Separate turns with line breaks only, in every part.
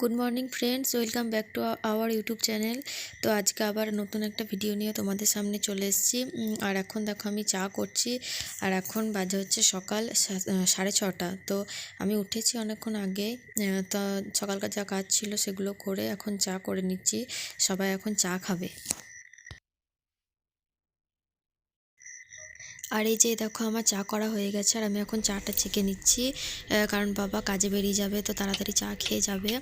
Good morning friends welcome back to our YouTube channel তো আজকে আবার নতুন একটা ভিডিও নিয়ে তোমাদের সামনে চলে এসেছি। আর এখন দেখো আমি চা করছি। আর এখন বাজে হচ্ছে সকাল সাড়ে ছটা। তো আমি উঠেছি অনেকক্ষণ আগে। তা সকালকার যা কাজ ছিল সেগুলো করে এখন চা করে নিচ্ছি। সবাই এখন চা খাবে। আর এই যে দেখো আমার চা করা হয়ে গেছে আর আমি এখন চাটা ছেঁকে নিচ্ছি কারণ বাবা কাজে বেরিয়ে যাবে তো তাড়াতাড়ি চা খেয়ে যাবে।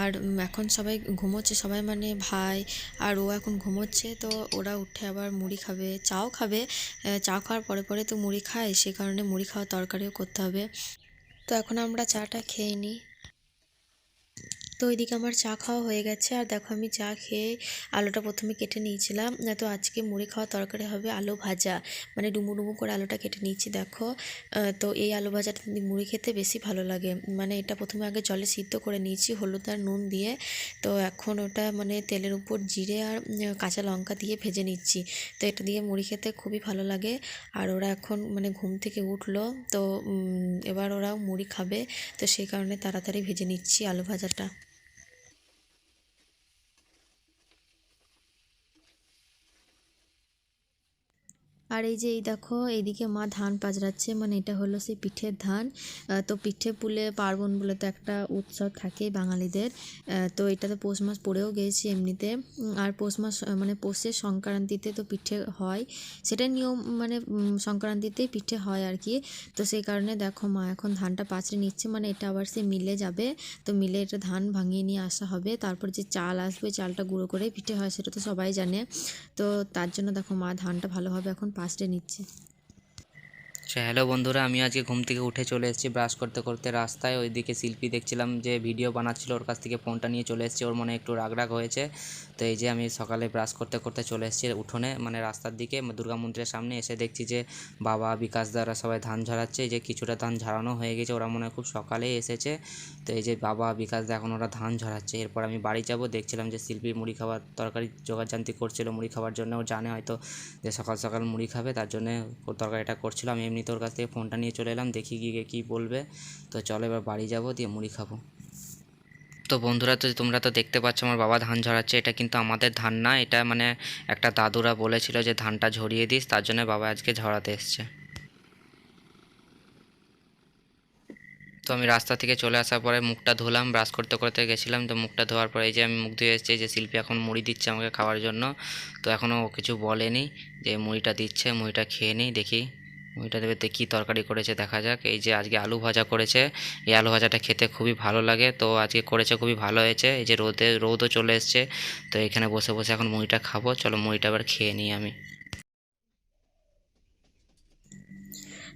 আর এখন সবাই ঘুমোচ্ছে, সবাই মানে ভাই আর ও এখন ঘুমোচ্ছে তো ওরা উঠে আবার মুড়ি খাবে, চাও খাবে। চা খাওয়ার পরে পরে তো মুড়ি খায়, সে কারণে মুড়ি খাওয়ার তরকারিও করতে হবে। তো এখন আমরা চাটা খেয়ে নিই। তো ওইদিকে আমার চা খাওয়া হয়ে গেছে। আর দেখো আমি চা খেয়ে আলুটা প্রথমে কেটে নিয়েছিলাম। তো আজকে মুড়ি খাওয়া তরকারি হবে আলু ভাজা। মানে ডুমু ডুমু করে আলুটা কেটে নিয়েছি, দেখো। তো এই আলু ভাজাটা মুড়ি খেতে বেশি ভালো লাগে। মানে এটা প্রথমে আগে জলে সিদ্ধ করে নিয়েছি হলুদ আর নুন দিয়ে। তো এখন ওটা মানে তেলের উপর জিরে আর কাঁচা লঙ্কা দিয়ে ভেজে নিচ্ছি। তো এটা দিয়ে মুড়ি খেতে খুবই ভালো লাগে। আর ওরা এখন মানে ঘুম থেকে উঠল। তো এবার ওরাও মুড়ি খাবে। তো সেই কারণে তাড়াতাড়ি ভেজে নিচ্ছি আলু ভাজাটা। আর এই যে এই দেখো, এইদিকে মা ধান পাজরাচ্ছে মানে এটা হলো সেই পিঠের ধান। তো পিঠে পুলে পার্বণ বলে তো একটা উৎসব থাকে বাঙালিদের। তো এটা তো পৌষ মাস পড়েও গিয়েছে এমনিতে। আর পৌষ মাস মানে পৌষের সংক্রান্তিতে তো পিঠে হয়। সেটা নিয়ম মানে সংক্রান্তিতেই পিঠে হয় আর কি। তো সেই কারণে দেখো মা এখন ধানটা পাচড়ে নিচ্ছে মানে এটা আবার সে মিলে যাবে। তো মিলে এটা ধান ভাঙিয়ে নিয়ে আসা হবে। তারপর যে চাল আসবে, চালটা গুঁড়ো করে পিঠে হয়, সেটা তো সবাই জানে। তো তার জন্য দেখো মা ধানটা ভালোভাবে এখন পাঁচড়ে নিচ্ছে।
আচ্ছা হ্যালো বন্ধুরা, আমি আজকে ঘুম থেকে উঠে চলে এসেছি ব্রাশ করতে করতে রাস্তায়। ওইদিকে শিল্পী দেখছিলাম যে ভিডিও বানাচ্ছিল, ওর কাছ থেকে ফোনটা নিয়ে চলে এসেছি, ওর মনে একটু রাগ রাগ হয়েছে। তো এই যে আমি সকালে ব্রাশ করতে করতে চলে এসেছি উঠোনে মানে রাস্তার দিকে, দুর্গা মন্দিরের সামনে। এসে দেখছি যে বাবা, বিকাশ দ্বারা সবাই ধান ঝরাচ্ছে এই যে কিছুটা ধান ঝরানো হয়ে গেছে, ওরা মনে হয় খুব সকালেই এসেছে। তো এই যে বাবা, বিকাশ দা এখন ওরা ধান ঝরাচ্ছে এরপর আমি বাড়ি যাব, দেখছিলাম যে শিল্পী মুড়ি খাবার তরকারি জোগাড়জান্তি করছিল, মুড়ি খাবার জন্য ও জানে হয়তো যে সকাল সকাল মুড়ি খাবে, তার জন্য তরকারিটা করছিল। আমি এমনিতে তোর কাছ থেকে ফোনটা নিয়ে চলে এলাম, দেখি গিয়ে কী বলবে। তো চলো এবার বাড়ি যাব, দিয়ে মুড়ি খাব। তো বন্ধুরা, তো তোমরা তো দেখতে পাচ্ছ আমার বাবা ধান ঝরাচ্ছে এটা কিন্তু আমাদের ধান না, এটা মানে একটা দাদুরা বলেছিল যে ধানটা ঝরিয়ে দিস, তার জন্য বাবা আজকে ঝরাতে এসছে। তো আমি রাস্তা থেকে চলে আসার পরে মুখটা ধুলাম, ব্রাশ করতে করতে গেছিলাম। তো মুখটা ধোয়ার পরে এই যে আমি মুখ ধুয়ে এসেছি যে শিল্পী এখন মুড়ি দিচ্ছে আমাকে খাওয়ার জন্য। তো এখনও কিছু বলেনি যে মুড়িটা দিচ্ছে, মুড়িটা খেয়ে নিই, দেখি মুড়িটা দেবে তো কী তরকারি করেছে, দেখা যাক। এই যে আজকে আলু ভাজা করেছে, এই আলু ভাজাটা খেতে খুবই ভালো লাগে। তো আজকে করেছে খুবই ভালো হয়েছে। এই যে রোদে, রোদও চলে এসছে। তো এখানে বসে বসে এখন মুড়িটা খাব। চলো মুড়িটা এবার খেয়ে নিই আমি।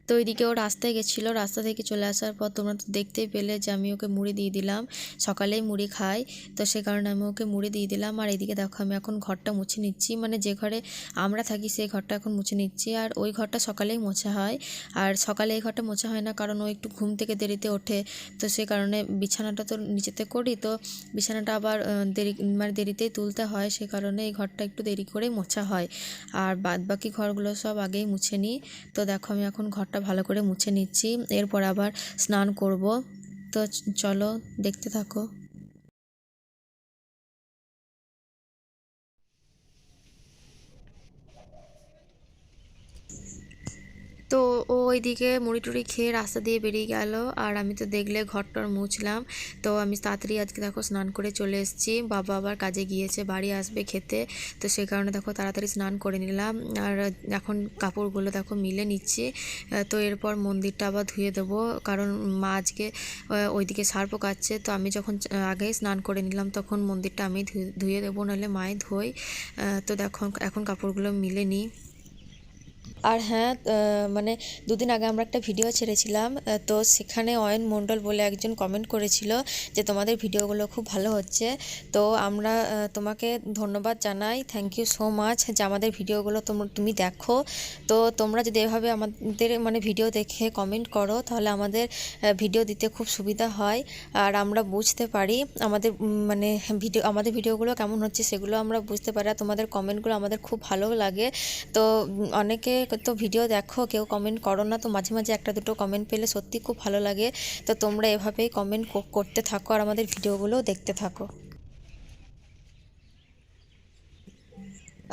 তো ওইদিকে ও রাস্তায় গেছিল। রাস্তা থেকে চলে আসার পর তোমরা তো দেখতেই পেলে যে আমি ওকে মুড়ি দিয়ে দিলাম। সকালেই মুড়ি খাই। তো সে কারণে আমি ওকে মুড়ি দিয়ে দিলাম। আর এদিকে দেখো আমি এখন ঘরটা মুছে নিচ্ছি। মানে যে ঘরে আমরা থাকি সেই ঘরটা এখন মুছে নিচ্ছি। আর ওই ঘরটা সকালেই মোছা হয়। আর সকালে এই ঘরটা মোছা হয় না কারণ ও একটু ঘুম থেকে দেরিতে ওঠে। তো সে কারণে বিছানাটা তো নিচেতে করি। তো বিছানাটা আবার দেরি মানে দেরিতেই তুলতে হয়। সে কারণে এই ঘরটা একটু দেরি করেই মোছা হয়। আর বাদ বাকি ঘরগুলো সব আগেই মুছে নিই। তো দেখো আমি এখন ঘরটা ভালো করে মুছে নিচ্ছি। এরপর আবার স্নান করব। তো চলো দেখতে থাকো। তো ও ওইদিকে মুড়ি টুড়ি খেয়ে রাস্তা দিয়ে বেরিয়ে গেল। আর আমি তো দেখলে ঘরটর মুছলাম। তো আমি তাড়াতাড়ি আজকে দেখো স্নান করে চলে এসেছি। বাবা আবার কাজে গিয়েছে, বাড়ি আসবে খেতে। তো সেই কারণে দেখো তাড়াতাড়ি স্নান করে নিলাম। আর এখন কাপড়গুলো দেখো মিলে নিচ্ছি। তো এরপর মন্দিরটা আবার ধুয়ে দেবো। কারণ মা আজকে ওইদিকে সার পোকাচ্ছে তো আমি যখন আগেই স্নান করে নিলাম তখন মন্দিরটা আমি ধুয়ে দেবো, নাহলে মায়ে ধোয়। তো দেখো এখন কাপড়গুলো মিলে নিই। আর হ্যাঁ মানে দুদিন আগে আমরা একটা ভিডিও ছেড়েছিলাম তো সেখানে অয়ন মণ্ডল বলে একজন কমেন্ট করেছিল যে তোমাদের ভিডিওগুলো খুব ভালো হচ্ছে। তো আমরা তোমাকে ধন্যবাদ জানাই থ্যাংক ইউ সো মাচ যে আমাদের ভিডিওগুলো তোম- তুমি দেখো। তো তোমরা যদি এভাবে আমাদের মানে ভিডিও দেখে কমেন্ট করো, তাহলে আমাদের ভিডিও দিতে খুব সুবিধা হয়। আর আমরা বুঝতে পারি আমাদের মানে ভিডিও আমাদের ভিডিওগুলো কেমন হচ্ছে সেগুলো আমরা বুঝতে পারি। আর তোমাদের কমেন্টগুলো আমাদের খুব ভালো লাগে। তো অনেকে তো ভিডিও দেখো, কেউ কমেন্ট করো না। তো মাঝে মাঝে একটা দুটো কমেন্ট পেলে সত্যি খুব ভালো লাগে। তো তোমরা এভাবেই কমেন্ট করতে থাকো আর আমাদের ভিডিওগুলোও দেখতে থাকো।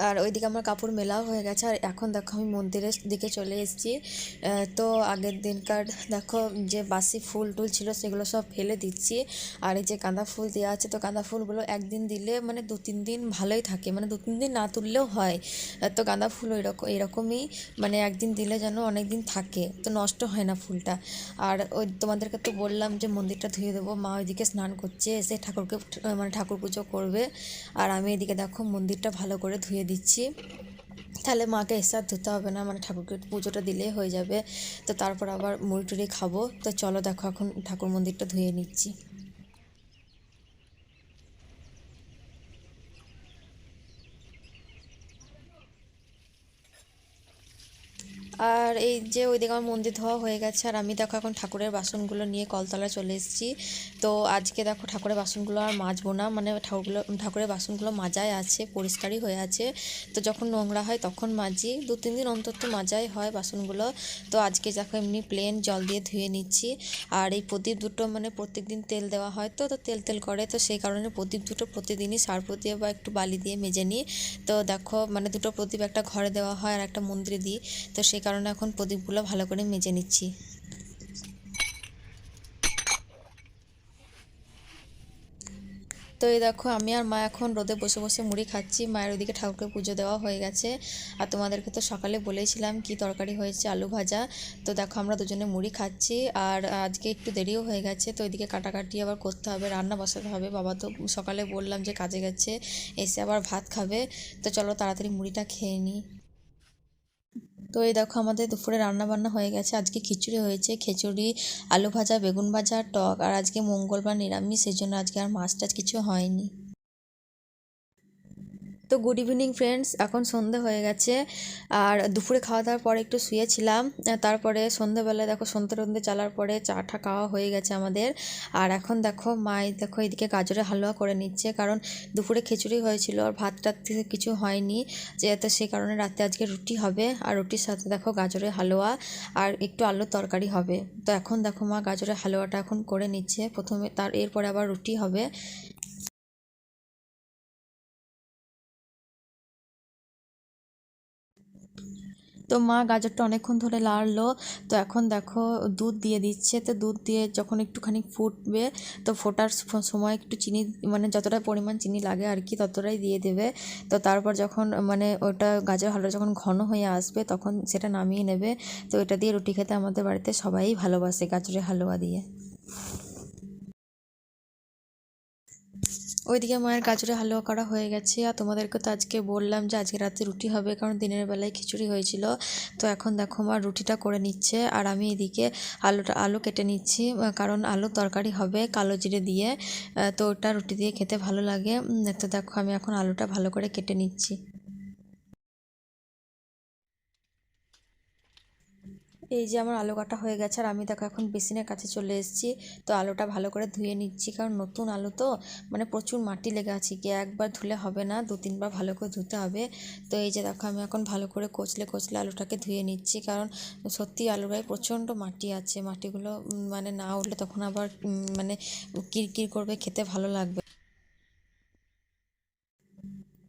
আর ওইদিকে আমার কাপড় মেলাও হয়ে গেছে। আর এখন দেখো আমি মন্দিরের দিকে চলে এসেছি। তো আগের দিনকার দেখো যে বাসি ফুল টুল ছিল সেগুলো সব ফেলে দিচ্ছি। আর এই যে গাঁদা ফুল দেওয়া আছে, তো গাঁদা ফুলগুলো একদিন দিলে মানে দু তিন দিন ভালোই থাকে। মানে দু তিন দিন না তুললেও হয়। তো গাঁদা ফুল এরকম এরকমই মানে একদিন দিলে যেন অনেক দিন থাকে, তো নষ্ট হয় না ফুলটা। আর ওই তোমাদেরকে তো বললাম যে মন্দিরটা ধুয়ে দেবো, মা ওইদিকে স্নান করছে, এসে ঠাকুরকে মানে ঠাকুর পুজো করবে। আর আমি এদিকে দেখো মন্দিরটা ভালো করে ধুয়ে দিচ্ছি। তাহলে মাকে এসে আর ধুতে হবে না মানে ঠাকুরকে পুজোটা দিলেই হয়ে যাবে। তো তারপর আবার মুড়ি টুড়ি খাব। তো চলো দেখো, এখন ঠাকুর মন্দিরটা ধুয়ে নিচ্ছি। আর এই যে ওইদিকে আমার মন্দির ধোয়া হয়ে গেছে, আর আমি দেখো এখন ঠাকুরের বাসনগুলো নিয়ে কলতলায় চলে এসেছি। তো আজকে দেখো ঠাকুরের বাসনগুলো আর মাজবো না মানে ঠাকুরগুলো, ঠাকুরের বাসনগুলো মাজাই আছে, পরিষ্কারই হয়ে আছে। তো যখন নোংরা হয় তখন মাজি, দু তিন দিন অন্তর তো মাজাই হয় বাসনগুলো। তো আজকে দেখো এমনি প্লেন জল দিয়ে ধুয়ে নিচ্ছি। আর এই প্রদীপ দুটো মানে প্রত্যেক দিন তেল দেওয়া হয় তো তো তেল তেল করে। তো সেই কারণে প্রদীপ দুটো প্রতিদিনই সার্ফ দিয়ে বা একটু বালি দিয়ে মেজে নিই। তো দেখো মানে দুটো প্রদীপ একটা ঘরে দেওয়া হয় আর একটা মন্দিরে দিই। তো সেই কারণে এখন প্রদীপগুলো ভালো করে মেজে নিচ্ছি। তো এই দেখো, আমি আর মা এখন রোদে বসে বসে মুড়ি খাচ্ছি। মায়ের ওদিকে ঠাকুরকে পুজো দেওয়া হয়ে গেছে। আর তোমাদেরকে তো সকালে বলেছিলাম কি তরকারি হয়েছে, আলু ভাজা। তো দেখো, আমরা দুজনে মুড়ি খাচ্ছি। আর আজকে একটু দেরিও হয়ে গেছে, তো ওইদিকে কাটাকাটি আবার করতে হবে, রান্না বসাতে হবে। বাবা তো সকালে বললাম যে কাজে গেছে, এসে আবার ভাত খাবে। তো চলো তাড়াতাড়ি মুড়িটা খেয়ে নিই। তো এই দেখো আমাদের দুপুরে রান্না বান্না হয়ে গেছে। আজকে খিচুড়ি হয়েছে, খিচুড়ি, আলু ভাজা, বেগুন ভাজা, টক, আর আজকে মঙ্গলবার নিরামিষ সেই জন্য আজকে আর মাছ টাছ কিছু হয়নি। তো গুড ইভিনিং ফ্রেন্ডস এখন সন্ধে হয়ে গেছে। আর দুপুরে খাওয়া দাওয়ার পরে একটু শুয়েছিলাম। তারপরে সন্ধেবেলায় দেখো সন্ধে টন্ধে চালার পরে চা চাটা খাওয়া হয়ে গেছে আমাদের। আর এখন দেখো মাই দেখো এদিকে গাজরের হালুয়া করে নিচ্ছে। কারণ দুপুরে খিচুড়ি হয়েছিল আর ভাত টাত কিছু হয়নি। যেহেতু সেই কারণে রাতে আজকে রুটি হবে। আর রুটির সাথে দেখো গাজরের হালুয়া। আর একটু আলুর তরকারি হবে। তো এখন দেখো মা গাজরের হালুয়াটা এখন করে নিচ্ছে। প্রথমে তার এরপরে আবার রুটি হবে। তো মা গাজরটা অনেকক্ষণ ধরে লাড়লো। তো এখন দেখো দুধ দিয়ে দিচ্ছে। তো দুধ দিয়ে যখন একটুখানি ফুটবে, তো ফোটার সময় একটু চিনি মানে যতটা পরিমাণ চিনি লাগে আর কি, ততটাই দিয়ে দেবে। তো তারপর যখন মানে ওটা গাজর হালুয়া যখন ঘন হয়ে আসবে, তখন সেটা নামিয়ে নেবে। তো এটা দিয়ে রুটি খেতে আমাদের বাড়িতে সবাই ভালোবাসে গাজরের হালুয়া দিয়ে। ওইদিকে মায়ের গাজরে হালুয়া করা হয়ে গেছে আর তোমাদেরকে তো আজকে বললাম যে আজকে রাতে রুটি হবে কারণ দিনের বেলায় খিচুড়ি হয়েছিল। তো এখন দেখো মা রুটিটা করে নিচ্ছে আর আমি এদিকে আলুটা, আলু কেটে নিচ্ছি কারণ আলু তরকারি হবে কালো জিরে দিয়ে তো ওটা রুটি দিয়ে খেতে ভালো লাগে। তো দেখো আমি এখন আলুটা ভালো করে কেটে নিচ্ছি। এই যে আমার আলু কাটা হয়ে গেছে, আর আমি দেখো এখন বেসিনের কাছে চলে এসেছি। তো আলুটা ভালো করে ধুয়ে নিচ্ছি, কারণ নতুন আলু তো মানে প্রচুর মাটি লেগে আছে, কি একবার ধুলে হবে না, দু তিনবার ভালো করে ধুতে হবে। তো এই যে দেখো আমি এখন ভালো করে কচলে কচলে আলুটাকে ধুয়ে নিচ্ছি, কারণ সত্যি আলুরায় প্রচণ্ড মাটি আছে। মাটিগুলো মানে না উঠলে তখন আবার মানে কিরকির করবে, খেতে ভালো লাগবে।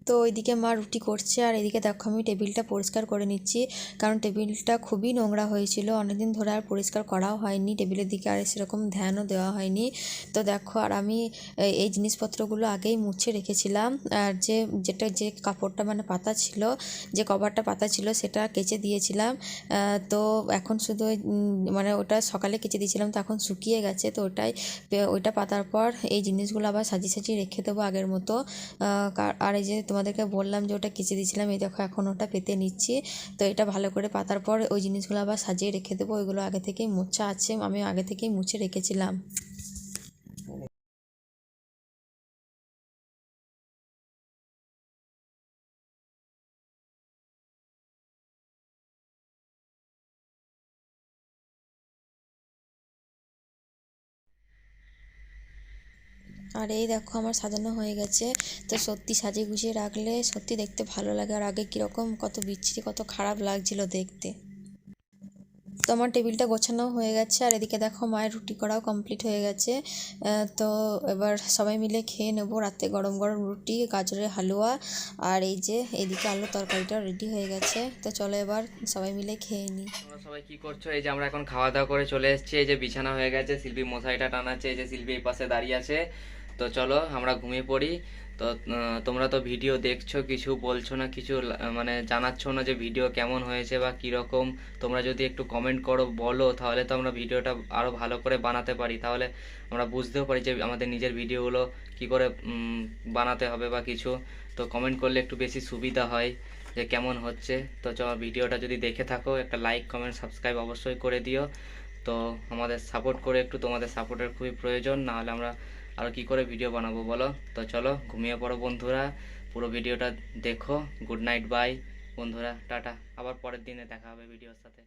তো ওইদিকে মা রুটি করছে আর এদিকে দেখো আমি টেবিলটা পরিষ্কার করে নিচ্ছি। কারণ টেবিলটা খুবই নোংরা হয়েছিল। অনেকদিন ধরে আর পরিষ্কার করাও হয়নি। টেবিলের দিকে আর সেরকম ধ্যানও দেওয়া হয়নি। তো দেখো আর আমি এই- জিনিসপত্রগুলো আগেই মুছে রেখেছিলাম। আর যে, যেটা, যে কাপড়টা মানে পাতা ছিল, যে কভারটা পাতা ছিল সেটা কেচে দিয়েছিলাম। তো এখন শুধু মানে ওটা সকালে কেচে দিয়েছিলাম, তো এখন শুকিয়ে গেছে। তো ওটাই, ওইটা পাতার পর এই জিনিসগুলো আবার সাজিয়ে সাজিয়ে রেখে দেবো আগের মতো। আর এই যে তোমাদেরকে বললাম যে ওটা কেচে দিয়েছিলাম, এই দেখো এখন ওটা পেতে নিচ্ছি। তো এটা ভালো করে পাতার পর ওই জিনিসগুলো আবার সাজিয়ে রেখে দেবো, ওইগুলো আগে থেকেই মোছা আছে আমি আগে থেকেই মুছে রেখেছিলাম। আর এই দেখো আমার সাজানো হয়ে গেছে। তো সত্যি সাজিয়ে গুছিয়ে রাখলে সত্যি দেখতে ভালো লাগে। আর আগে কীরকম কত বিচ্ছিরি, কত খারাপ লাগছিল দেখতে। তো আমার টেবিলটা গোছানো হয়ে গেছে। আর এদিকে দেখো মায়ের রুটি করাও কমপ্লিট হয়ে গেছে। তো এবার সবাই মিলে খেয়ে নেব রাতে গরম গরম রুটি, গাজরের হালুয়া। আর এই যে এদিকে আলু তরকারিটা রেডি হয়ে গেছে। তো চলো এবার সবাই মিলে খেয়ে নিই।
সবাই কি করছ? এই যে আমরা এখন খাওয়া দাওয়া করে চলে এসেছি। এই যে বিছানা হয়ে গেছে, শিল্পী মশাইটা টানাচ্ছে। এই যে শিল্পী এই পাশে দাঁড়িয়ে আছে। তো চলো, আমরা ঘুমিয়ে পড়ি। তো তোমরা তো ভিডিও দেখছ, কিছু বলছো না, কিছু মানে জানাচ্ছ না যে ভিডিও কেমন হয়েছে বা কীরকম। তোমরা যদি একটু কমেন্ট করো, বলো, তাহলে তো আমরা ভিডিওটা আরও ভালো করে বানাতে পারি। তাহলে আমরা বুঝতেও পারি যে আমাদের নিজের ভিডিওগুলো কি করে বানাতে হবে বা কিছু। তো কমেন্ট করলে একটু বেশি সুবিধা হয় যে কেমন হচ্ছে। তো চলো, ভিডিওটা যদি দেখে থাকো, একটা লাইক কমেন্ট সাবস্ক্রাইব অবশ্যই করে দিও। তো আমাদের সাপোর্ট করে একটু তোমাদের সাপোর্টের খুবই প্রয়োজন। না হলে আমরা আর কি করে ভিডিও বানাবো বলো? তো চলো, ঘুমিয়ে পড়ো বন্ধুরা। পুরো ভিডিওটা দেখো। গুড নাইট বাই বন্ধুরা। টাটা। আবার পরের দিনে দেখা হবে ভিডিওর সাথে।